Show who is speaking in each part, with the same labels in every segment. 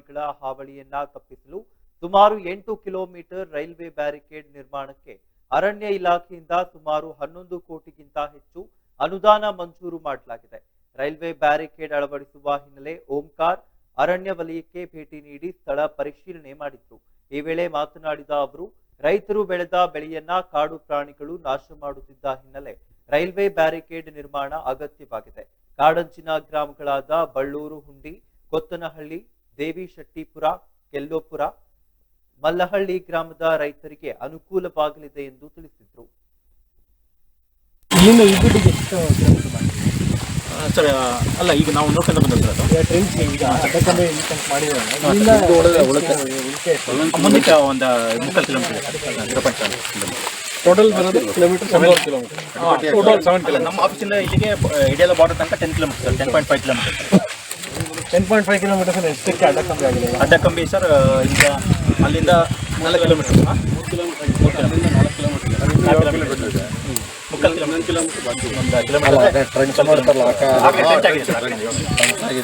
Speaker 1: ಪ್ರಾಣಿಗಳ ಹಾವಳಿಯನ್ನ ತಪ್ಪಿಸಲು ಸುಮಾರು ಎಂಟು ಕಿಲೋಮೀಟರ್ ರೈಲ್ವೆ ಬ್ಯಾರಿಕೇಡ್ ನಿರ್ಮಾಣಕ್ಕೆ ಅರಣ್ಯ ಇಲಾಖೆಯಿಂದ ಸುಮಾರು ಹನ್ನೊಂದು ಕೋಟಿಗಿಂತ ಹೆಚ್ಚು ಅನುದಾನ ಮಂಜೂರು ಮಾಡಲಾಗಿದೆ. ರೈಲ್ವೆ ಬ್ಯಾರಿಕೇಡ್ ಅಳವಡಿಸುವ ಹಿನ್ನೆಲೆ ಓಂಕಾರ್, ಅರಣ್ಯ ವಲಯಕ್ಕೆ ಭೇಟಿ ನೀಡಿ ಸ್ಥಳ ಪರಿಶೀಲನೆ ಮಾಡಿದ್ರು. ಈ ವೇಳೆ ಮಾತನಾಡಿದ ಅವರು, ರೈತರು ಬೆಳೆದ ಬೆಳೆಯನ್ನ ಕಾಡು ಪ್ರಾಣಿಗಳು ನಾಶ ಮಾಡುತ್ತಿದ್ದ ಹಿನ್ನೆಲೆ ರೈಲ್ವೆ ಬ್ಯಾರಿಕೇಡ್ ನಿರ್ಮಾಣ ಅಗತ್ಯವಾಗಿದೆ. ಕಾಡಂಚಿನ ಗ್ರಾಮಗಳಾದ ಬಳ್ಳೂರು, ಹುಂಡಿ, ಕೊತ್ತನಹಳ್ಳಿ ದೇವಿ ಶೆಟ್ಟಿಪುರ ಕೆಲ್ಲೋಪುರ ಮಲ್ಲಹಳ್ಳಿ ಗ್ರಾಮದ ರೈತರಿಗೆ ಅನುಕೂಲವಾಗಲಿದೆ ಎಂದು ತಿಳಿಸಿದ್ರು.
Speaker 2: ಸರ್ ಅಲ್ಲ ಈಗ ನಾವು ನೋಡ್ಕೊಂಡು
Speaker 3: ಬಂದ
Speaker 2: ಮುಂದಕ್ಕೆ ಒಂದು ಮುಕ್ಕಾಲು ಕಿಲೋಮೀಟರ್
Speaker 3: ಟೋಟಲ್ ಬರೋದು kilometre. Seven kilometre total seven
Speaker 2: ಅಲ್ಲ ನಮ್ಮ ಆಫೀಸಿಂದ ಇಲ್ಲಿಗೆ ಇಡಿಯಲ್ಲ ಬಾರ್ಡರ್ ತನಕ ten kilometre ten point five kilometre.
Speaker 3: Ten point five kilometres ಎಷ್ಟಕ್ಕೆ ಅಡ್ಡಕಂಬೆ ಆಗಿದೆ
Speaker 2: ಅಡ್ಡ ಕಂಬಿ ಸರ್ ಈಗ ಅಲ್ಲಿಂದ ನಾಲ್ಕು ಕಿಲೋಮೀಟರ್ ಮೂರು ಕಿಲೋಮೀಟರ್ ನಾಲ್ಕು ಕಿಲೋಮೀಟರ್ ಮುಕ್ಕಾಲು ಕಿಲೋಮೀಟರ್ ಒಂದು ಕಿಲೋಮೀಟರ್
Speaker 3: ಟ್ರೆಂಚ್ ಮಾಡ್ತಾರಲ್ಲ
Speaker 2: ಆಗಿದೆ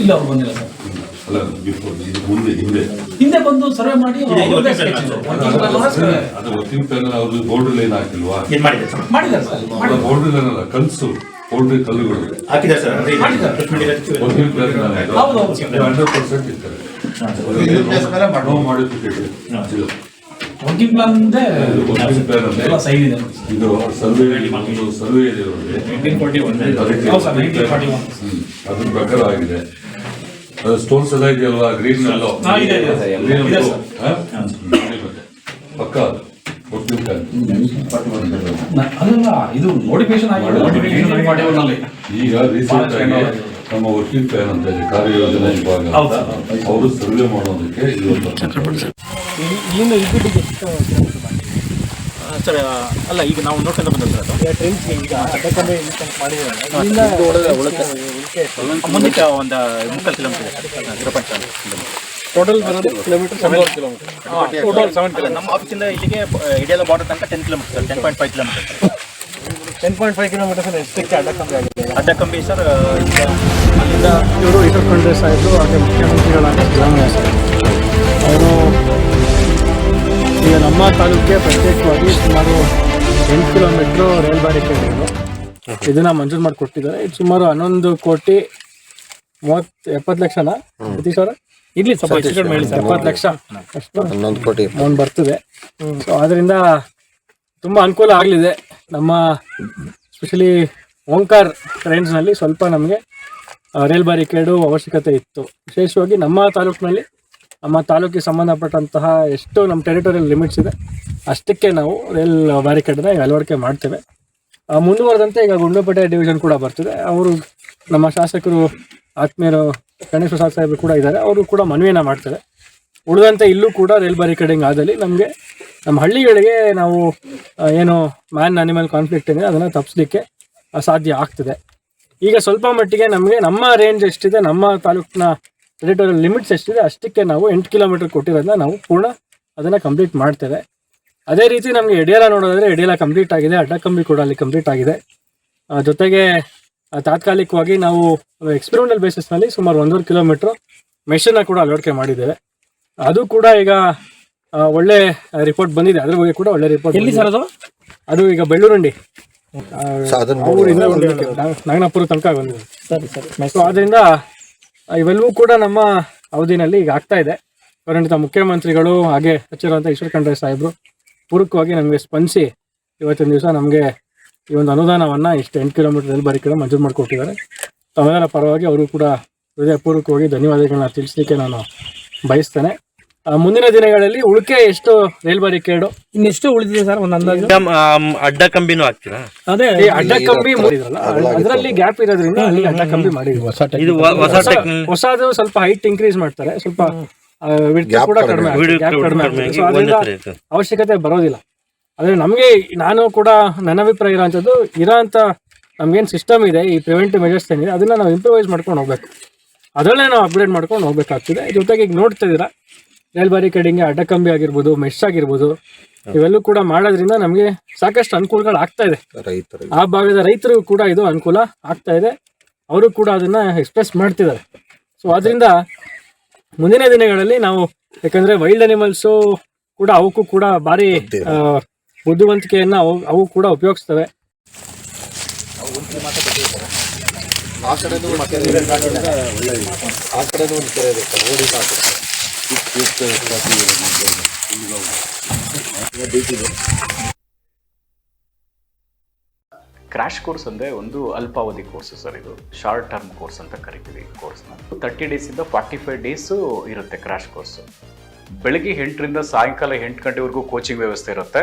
Speaker 4: ಇಲ್ಲ ಅವ್ರು ಬಂದಿಲ್ಲ ಸರ್
Speaker 5: ಅಲ್ಲ ಬಿಫೋರ್ ಇದು ಮುಂದೆ ಹಿಂದೆ.
Speaker 4: ಹಿಂದೆ ಬಂದು ಸರ್ವೆ ಮಾಡಿ ಅವ್ರು ಅವ್ರದ್ದೇ ಇದು.
Speaker 5: ಅದು ವರ್ಕಿಂಗ್ ಪ್ಯಾನಲ್ ಅವ್ರದ್ದು ಬೋರ್ಡರ್ ಲೈನ್ ಹಾಕಿಲ್ವಾ?
Speaker 2: ಇದು ಮಾಡಿದೆ ಸರ್?
Speaker 4: ಮಾಡಿದ್ದಾರೆ ಸರ್.
Speaker 5: ಬೋರ್ಡರ್ ಲೈನ್ ಅಲ್ಲ ಕಲ್ಸು ಬೋರ್ಡರ್ ಕಲ್ಲುಗಳು.
Speaker 2: ಹಾಕಿದ್ದಾರೆ ಸರ್
Speaker 5: ವರ್ಕಿಂಗ್ ಪ್ಯಾನಲ್
Speaker 4: ಹೌದು, ಹೌದು.
Speaker 5: ಹಂಡ್ರೆಡ್ ಪರ್ಸೆಂಟ್ ಇರ್ತಾರೆ. ನೋ ಮಾಡಿಫಿಕೇಶನ್
Speaker 4: ವರ್ಕಿಂಗ್ ಪ್ಲಾನ್ ಇದೆ.
Speaker 5: ಪ್ಯಾನಲ್
Speaker 4: ಎಲ್ಲ ಸೈನ್ ಇದೆ.
Speaker 5: ಇದು ಸರ್ವೆ ಇದು ಸರ್ವೆ ಇದೆ ಅವ್ರಿಗೆ.
Speaker 4: ಹೌದು ಸರ್, 1941.
Speaker 5: ಹ್ಮ್. ಅದ್ರ ಪ್ರಕಾರ ಆಗಿದೆ. ಸ್ಟೋನ್ಸ್ ಎಲ್ಲ ಇದೆಯಲ್ವಾ ಗ್ರೀನ್ ಎಲ್ಲ
Speaker 4: ಇದೆ, ಇದೆ, ಇದೆ. ಇದೆ?
Speaker 5: ಇದೆ. ಪಕ್ಕ ಅದು.
Speaker 4: ಇದು ನೋಟಿಫಿಕೇಶನ್ ಆಗಿದೆ. ನೋಟಿಫಿಕೇಶನ್ ಮಾಡಿರೋನಲ್ಲಿ
Speaker 5: ಈಗ ರೀಸೆಂಟ್ ಆಗಿ ನಮ್ಮ ವರ್ಕಿಂಗ್ ಪ್ಲಾನ್ ಅಂತ ಇದೆ ಕಾರ್ಯಯೋಜನೆ ವಿಭಾಗ. ಅವರು ಸರ್ವೆ ಮಾಡೋದಕ್ಕೆ ಇವತ್ತು
Speaker 2: ಸರ್ ಅಲ್ಲ ಈಗ ನಾವು ನೋಡ್ಕೊಂಡು
Speaker 3: ಸರ್ ಎಷ್ಟು
Speaker 2: ಮುಂದಕ್ಕೆ ಒಂದು ಮುಕ್ಕಾಲು kilometre zero point seven
Speaker 3: total ಬರೋದು kilometre seven kilometre total seven
Speaker 2: kilo ನಮ್ಮ ಆಫೀಸಿಂದ ಇಲ್ಲಿಗೆ ಇಡಿಯಲ್ಲ ಬಾರ್ಡರ್ ತನಕ ten kilometre ten point five kilometre
Speaker 3: ten point five kilometres ಎಷ್ಟಕ್ಕೆ ಅಡ್ಡಕಂಬೆ ಆಗಿದೆ?
Speaker 2: ಅಡ್ಡ ಕಂಬಿ ಸರ್ ಈಗ ಅಲ್ಲಿಂದ
Speaker 3: ಇವರು ಈಶ್ವರ್ ಖಂಡ್ರೆ ಆಯಿತು ಹಾಗೆ ಅವರು ಈಗ ನಮ್ಮ ತಾಲೂಕಿಗೆ ಪ್ರತ್ಯೇಕವಾಗಿ ಸುಮಾರು ಎಂಟು ಕಿಲೋಮೀಟ್ರ್ ರೈಲ್ ಬ್ಯಾರಿಕೇಡ್ ಇದೆ. ಇದನ್ನ ಮಂಜೂರು ಮಾಡಿಕೊಟ್ಟಿದ್ದಾರೆ. ಇದು ಸುಮಾರು ಹನ್ನೊಂದು ಕೋಟಿ ಮೂವತ್ತು ಎಪ್ಪತ್ತು ಲಕ್ಷನಾ. ಸತೀಶ್ ಅವರ? ಇರ್ಲಿ ಸ್ವಲ್ಪ ಹೆಚ್ಚು ಕಡಿಮೆ ಹೇಳಿ ಸರ್. ಎಪ್ಪತ್ತು ಲಕ್ಷ. ಅಷ್ಟು
Speaker 6: ಹನ್ನೊಂದು ಕೋಟಿ.
Speaker 3: ಒಂದು ಬರ್ತದೆ. ಸೊ ಅದರಿಂದ ತುಂಬ ಅನುಕೂಲ ಆಗಲಿದೆ. ನಮ್ಮ ಸ್ಪೆಷಲಿ ಓಂಕಾರ್ ಟ್ರೈನ್ಸ್ನಲ್ಲಿ ಸ್ವಲ್ಪ ನಮಗೆ ರೈಲ್ ಬ್ಯಾರಿಕೇಡು ಅವಶ್ಯಕತೆ ಇತ್ತು. ವಿಶೇಷವಾಗಿ ನಮ್ಮ ತಾಲೂಕಿನಲ್ಲಿ ನಮ್ಮ ತಾಲೂಕಿಗೆ ಸಂಬಂಧಪಟ್ಟಂತಹ ಎಷ್ಟು ನಮ್ಮ ಟೆರಿಟೋರಿಯಲ್ ಲಿಮಿಟ್ಸ್ ಇದೆ. ಅಷ್ಟಕ್ಕೆ ನಾವು ರೈಲ್ ಬ್ಯಾರಿಕೇಡನ್ನ ಈಗ ಅಳವಡಿಕೆ ಮಾಡ್ತೇವೆ. ಮುಂದುವರೆದಂತೆ ಈಗ ಗುಂಡುಪೇಟೆ ಡಿವಿಷನ್ ಕೂಡ ಬರ್ತಿದೆ. ಅವರು ನಮ್ಮ ಶಾಸಕರು ಆತ್ಮೀಯರು ಗಣೇಶ ಪ್ರಸಾದ್ ಸಾಹೇಬರು ಕೂಡ ಇದ್ದಾರೆ. ಅವರು ಕೂಡ ಮನವಿಯನ್ನು ಮಾಡ್ತಾರೆ. ಉಳಿದಂತೆ ಇಲ್ಲೂ ಕೂಡ ರೈಲ್ ಬ್ಯಾರಿಕೇಡಿಂಗ್ ಆದಲ್ಲಿ ನಮಗೆ ನಮ್ಮ ಹಳ್ಳಿಗಳಿಗೆ ನಾವು ಏನು ಮ್ಯಾನ್ ಅನಿಮಲ್ ಕಾನ್ಫ್ಲಿಕ್ಟ್ ಏನಿದೆ ಅದನ್ನು ತಪ್ಪಿಸ್ಲಿಕ್ಕೆ ಸಾಧ್ಯ ಆಗ್ತದೆ. ಈಗ ಸ್ವಲ್ಪ ಮಟ್ಟಿಗೆ ನಮಗೆ ನಮ್ಮ ರೇಂಜ್ ಎಷ್ಟಿದೆ, ನಮ್ಮ ತಾಲೂಕಿನ ಟೆರಿಟೋರಿಯಲ್ ಲಿಮಿಟ್ಸ್ ಎಷ್ಟಿದೆ ಅಷ್ಟಕ್ಕೆ ನಾವು ಎಂಟು ಕಿಲೋಮೀಟರ್ ಕೊಟ್ಟಿರೋದನ್ನ ನಾವು ಪೂರ್ಣ ಅದನ್ನು ಕಂಪ್ಲೀಟ್ ಮಾಡ್ತೇವೆ. ಅದೇ ರೀತಿ ನಮಗೆ ಎಡಿಯಾಲ ನೋಡೋದಾದರೆ ಎಡಿಯಾಲ ಕಂಪ್ಲೀಟ್ ಆಗಿದೆ ಅಡ್ಡಕಂಬಿ ಕೂಡ ಅಲ್ಲಿ ಕಂಪ್ಲೀಟ್ ಆಗಿದೆ. ಜೊತೆಗೆ ತಾತ್ಕಾಲಿಕವಾಗಿ ನಾವು ಎಕ್ಸ್ಪೆರಿಮೆಂಟಲ್ ಬೇಸಿಸ್ನಲ್ಲಿ ಸುಮಾರು ಒಂದೂವರೆ ಕಿಲೋಮೀಟ್ರ್ ಮೆಷನ್ನ ಕೂಡ ಅಳವಡಿಕೆ ಮಾಡಿದ್ದೇವೆ. ಅದು ಕೂಡ ಈಗ ಒಳ್ಳೆ ರಿಪೋರ್ಟ್ ಬಂದಿದೆ. ಅದ್ರ ಬಗ್ಗೆ ಕೂಡ ಒಳ್ಳೆ ರಿಪೋರ್ಟ್ ಎಲ್ಲಿ ಸರ್ ಅದು? ಅದು ಈಗ ಬೆಳ್ಳೂರಂಡಿ. ನಾಗನಾಪುರ ತನಕ ಬಂದಿದೆ. ಸರಿ ಸರಿ. ಸೊ ಅದರಿಂದ ಆ, ಇವೆಲ್ಲವೂ ಕೂಡ ನಮ್ಮ ಅವಧಿನಲ್ಲಿ ಈಗ ಆಗ್ತಾ ಇದೆ. ಪರಿಣಿತ ಮುಖ್ಯಮಂತ್ರಿಗಳು ಹಾಗೆ ಹಚ್ಚಿರುವಂಥ ಈಶ್ವರ ಖಂಡ್ರೆ ಸಾಹೇಬರು ಪೂರಕವಾಗಿ ನಮಗೆ ಸ್ಪಂದಿಸಿ ಇವತ್ತಿನ ದಿವಸ ನಮಗೆ ಈ ಒಂದು ಅನುದಾನವನ್ನು ಇಷ್ಟು ಎಂಟು ಕಿಲೋಮೀಟರ್ ಎಲ್ಲಿ ಬಾರಿಕೆಗಳು ಮಂಜೂರು ಮಾಡಿಕೊಟ್ಟಿದ್ದಾರೆ. ತಮ್ಮೆಲ್ಲರ ಪರವಾಗಿ ಅವರು ಕೂಡ ಹೃದಯಪೂರ್ವಕವಾಗಿ ಧನ್ಯವಾದಗಳನ್ನ ತಿಳಿಸ್ಲಿಕ್ಕೆ ನಾನು ಬಯಸ್ತೇನೆ. ಮುಂದಿನ ದಿನಗಳಲ್ಲಿ ಉಳಿಕೆ ಎಷ್ಟು ರೈಲ್ ಬಾರಿಕೇಡು ಇನ್ನೆಷ್ಟು ಉಳಿದಿದೆ ಸರ್ ಒಂದು ಅಂದಾಜು?
Speaker 7: ಅಡ್ಡ ಕಂಬಿನೂ ಹಾಕ್ತೀರಾ?
Speaker 3: ಅದೇ ಈ ಅಡ್ಡ ಕಂಬಿ ಮಾಡಿದ್ರಲ್ಲ ಅದರಲ್ಲಿ ಗ್ಯಾಪ್ ಇರೋದ್ರಿಂದ ಅಲ್ಲಿ ಅಡ್ಡ ಕಂಬಿ ಮಾಡಿದ್ರು
Speaker 7: ಇದು ವ- ಹೊಸ ಟೆಕ್ನಿಕ್
Speaker 3: ಹೊಸದು ಸ್ವಲ್ಪ ಹೈಟ್ ಇನ್ಕ್ರೀಸ್ ಮಾಡ್ತಾರೆ. ಸ್ವಲ್ಪ ವಿಡ್ತ್ ಕೂಡ ಕಡಿಮೆ ಆಗುತ್ತೆ, gap ಕಡಿಮೆ ಆಗುತ್ತೆ. So ಅದರಿಂದ ಅವಶ್ಯಕತೆ ಬರೋದಿಲ್ಲ. ಆದ್ರೆ ನಮಗೆ ನಾನು ಕೂಡ ನನ್ನ ಅಭಿಪ್ರಾಯ ಇರೋಂಥದ್ದು ಇರೋಂಥ ನಮ್ಗೇನು ಸಿಸ್ಟಮ್ ಇದೆ ಈ ಪ್ರಿವೆಂಟಿವ್ ಮೆಜರ್ಸ್ ಏನಿದೆ ಅದನ್ನ ನಾವು ಇಂಪ್ರೂವೈಸ್ ಮಾಡ್ಕೊಂಡು ಹೋಗ್ಬೇಕು. ಅದರಲ್ಲೇ ನಾವು ಅಪ್ಗ್ರೇಡ್ ಮಾಡ್ಕೊಂಡು ಹೋಗ್ಬೇಕಾಗ್ತದೆ. ಜೊತೆಗೆ ಈಗ ನೋಡ್ತಾ ಇದ್ದೀರಾ ರೇಲ್ ಬ್ಯಾರಿಕೇಡಿಂಗ್ ಅಡ್ಡಕಂಬಿ ಆಗಿರ್ಬೋದು ಮೆಶ್ ಆಗಿರ್ಬೋದು ಇವೆಲ್ಲೂ ಕೂಡ ಮಾಡೋದ್ರಿಂದ ನಮಗೆ ಸಾಕಷ್ಟು ಅನುಕೂಲಗಳು ಆಗ್ತಾ ಇದೆ. ಆ ಭಾಗದ ರೈತರಿಗೂ ಕೂಡ ಇದು ಅನುಕೂಲ ಆಗ್ತಾ ಇದೆ. ಅವರು ಕೂಡ ಅದನ್ನ ಎಕ್ಸ್ಪ್ರೆಸ್ ಮಾಡ್ತಿದ್ದಾರೆ. ಸೊ ಅದರಿಂದ ಮುಂದಿನ ದಿನಗಳಲ್ಲಿ ನಾವು ಯಾಕಂದ್ರೆ ವೈಲ್ಡ್ ಅನಿಮಲ್ಸು ಕೂಡ ಅವಕ್ಕೂ ಕೂಡ ಭಾರಿ ಆ, ಬುದ್ಧಿವಂತಿಕೆಯನ್ನ ಅವು ಅವು ಕೂಡ ಉಪಯೋಗಿಸ್ತವೆ.
Speaker 6: ಕ್ರ್ಯಾಶ್ ಕೋರ್ಸ್ ಅಂದರೆ ಒಂದು ಅಲ್ಪಾವಧಿ ಕೋರ್ಸ್ ಸರ್ ಇದು. ಶಾರ್ಟ್ ಟರ್ಮ್ ಕೋರ್ಸ್ ಅಂತ ಕರಿತೀವಿ ಕೋರ್ಸ್ನ ತರ್ಟಿ ಡೇಸಿಂದ ಫಾರ್ಟಿ ಫೈವ್ ಡೇಸು ಇರುತ್ತೆ ಕ್ರ್ಯಾಶ್ ಕೋರ್ಸು ಬೆಳಗ್ಗೆ ಎಂಟರಿಂದ ಸಾಯಂಕಾಲ ಎಂಟು ಗಂಟೆವರೆಗೂ ಕೋಚಿಂಗ್ ವ್ಯವಸ್ಥೆ ಇರುತ್ತೆ.